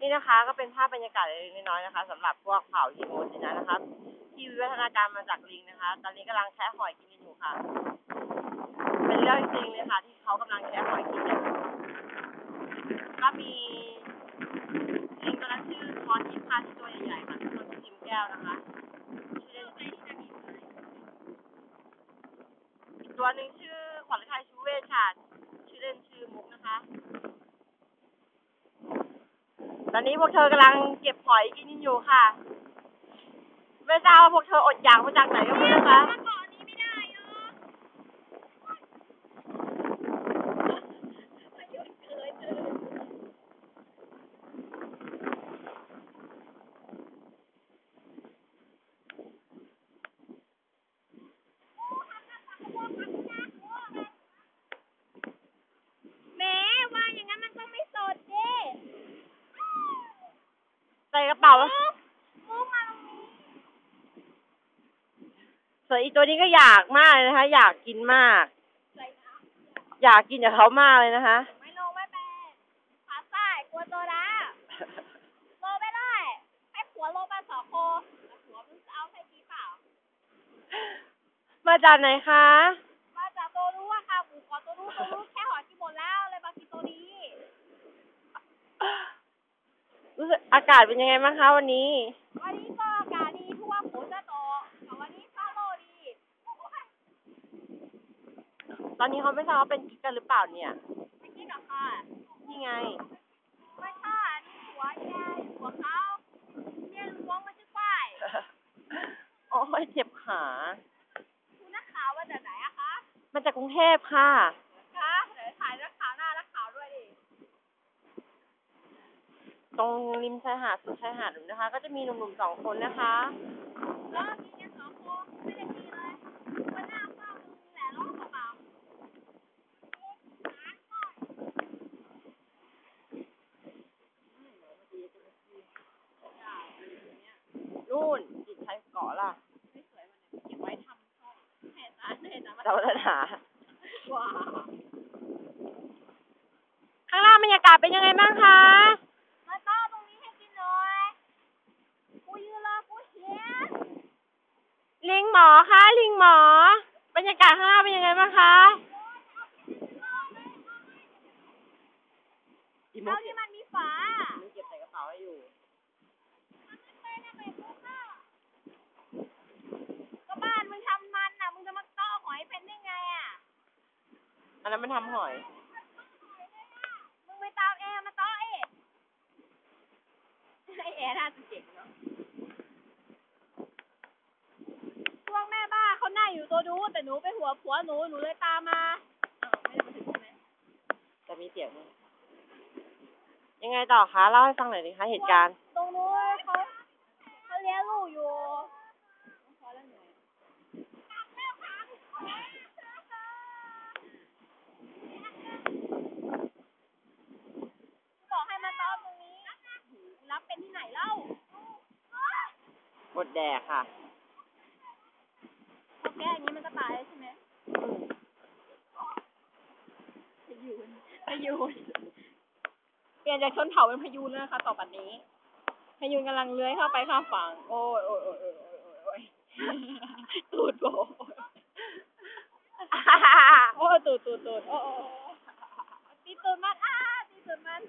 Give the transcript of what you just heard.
นี่นะคะก็เป็นภาพบรรยากาศเล็กน้อยนะคะสำหรับพวกเผ่าฮิโมจินะนะครับ ที่วิวัฒนาการมาจากลิงนะคะ ตอนนี้กำลังแคะหอยกินอยู่ค่ะ เป็นเรื่องจริงเลยค่ะ ที่เขากำลังแคะหอยกินอยู่ก็มีลิงตัวนั้นชื่อคอนยิปค่ะที่ตัวใหญ่ๆค่ะตัวชื่อจิมแก้วนะคะชื่อเล่นอีตัวหนึ่งชื่อขวัญฤทัยชูเวชค่ะชื่อเล่นชื่อมุกนะคะ อนนี้พวกเธอกำลังเก็บหอยกินอยู่ค่ะ ไม่ทราบว่าพวกเธออดอยากมาจากไหนก็ไม่รู้นะคะ เกาะนี้ไม่ได้เนาะประโยชน์เกินเลย แหม้ว่าอย่างนั้นมันต้องไม่สดเด้ ใส่กระเป๋ามุกมาตรงนี้ส่วนอีตัวนี้ก็อยากมากเลยนะคะ อยากกินมากใส่น้อยากกินกับเขามากเลยนะคะำไม่ลงไม่เป็นขาใต้กลัวตัวนะโลไม่ได้ ให้ผัวโลมาสองโคแล้วผัวมึงจะเอาใส่กี่เปล่า มาจากไหนคะ มาจากตัวรู้อะค่ะหมูขอตัวรู้ตัวรู้แค่หอกินหมดแล้วเลยมากินตัวนี้ รู้สึกอากาศเป็นยังไงบ้างคะวันนี้ วันนี้ก็อากาศดีเพราะว่าฝนจะตกแต่วันนี้ฟ้าโลดี ตอนนี้เขาไม่ทราบว่าเป็นกิ๊กกันหรือเปล่าเนี่ยไม่กินหรอกค่ะนี่ไงไม่ใช่อันนี่หัวแกหัวเขาเนี่ยล้วงมันชื่อควายโอ้ยเจ็บขาคุณนักข่าวมาจากไหนอะคะ มาจากกรุงเทพค่ะ คะเดี๋ยวถ่ายนักข่าวหน้านักข่าวด้วยดิ ตรงริมชายหาดสุดชายหาดนู่นนะคะ ก็จะมีหนุ่มๆสองคนนะคะแล้วกินกันสองคนไม่ได้กินเลยวันหน้าเฝ้ามึงแหละร้องเปล่านู่นจิตชัยเกาะล่ะไม่สวยมันเนี่ยเก็บไว้ทำช่องแห่ตาแห่ตามาเจ้าปัญหาว้าข้างล่างบรรยากาศเป็นยังไงบ้างคะ มาต้อตรงนี้ให้กินหน่อยกูยืนรอกูเหีย ลิง หมอคะลิงหมอ บรรยากาศข้างล่างเป็นยังไงบ้างคะอีมุแล้กวที่มันมีฝามุกเก็บใส่กระเป๋าให้อยู่ก็บ้านมึงทำมันน่ะมึงจะมาต้อหอยเป็นได้ไงอะอันนั้นมันทำหอย มึงไปตามแอร์มาต้อเองไอแอร์น่าจะเจ๋งเนาะพวกแม่บ้าเขาหน้า อยู่ตัวดูแต่หนูไปหัวผัวหนูหนูเลยตามมาอ้าวไม่ได้มาถึงใช่ไหมจะมีเสียงไหมยังไงต่อคะเล่าให้ฟังหน่อยดิคะเหตุการณ์ ตรงนู้นเขาเขาเลี้ยงลูกอยู่พอแล้วเหนื่อยบอกให้มาต้อตรงนี้ รับเป็นที่ไหนเล่า หมดแดกค่ะ พอแก้อย่างนี้มันจะตายใช่ไหมพยูนพยูนเปลี่ยนจากชนเผ่าเป็นพยูนแล้วนะคะต่อไปนี้พยูนกำลังเลื้อยเข้าไปข้ามฝั่ง โอ้ยโอ้ยโอ้ยโอ้ยโอ้ยโอ้ยตูดโบโอ้ยตูดตูดตูดโอ้ยตีตูดมันอ้าตีตูดมัน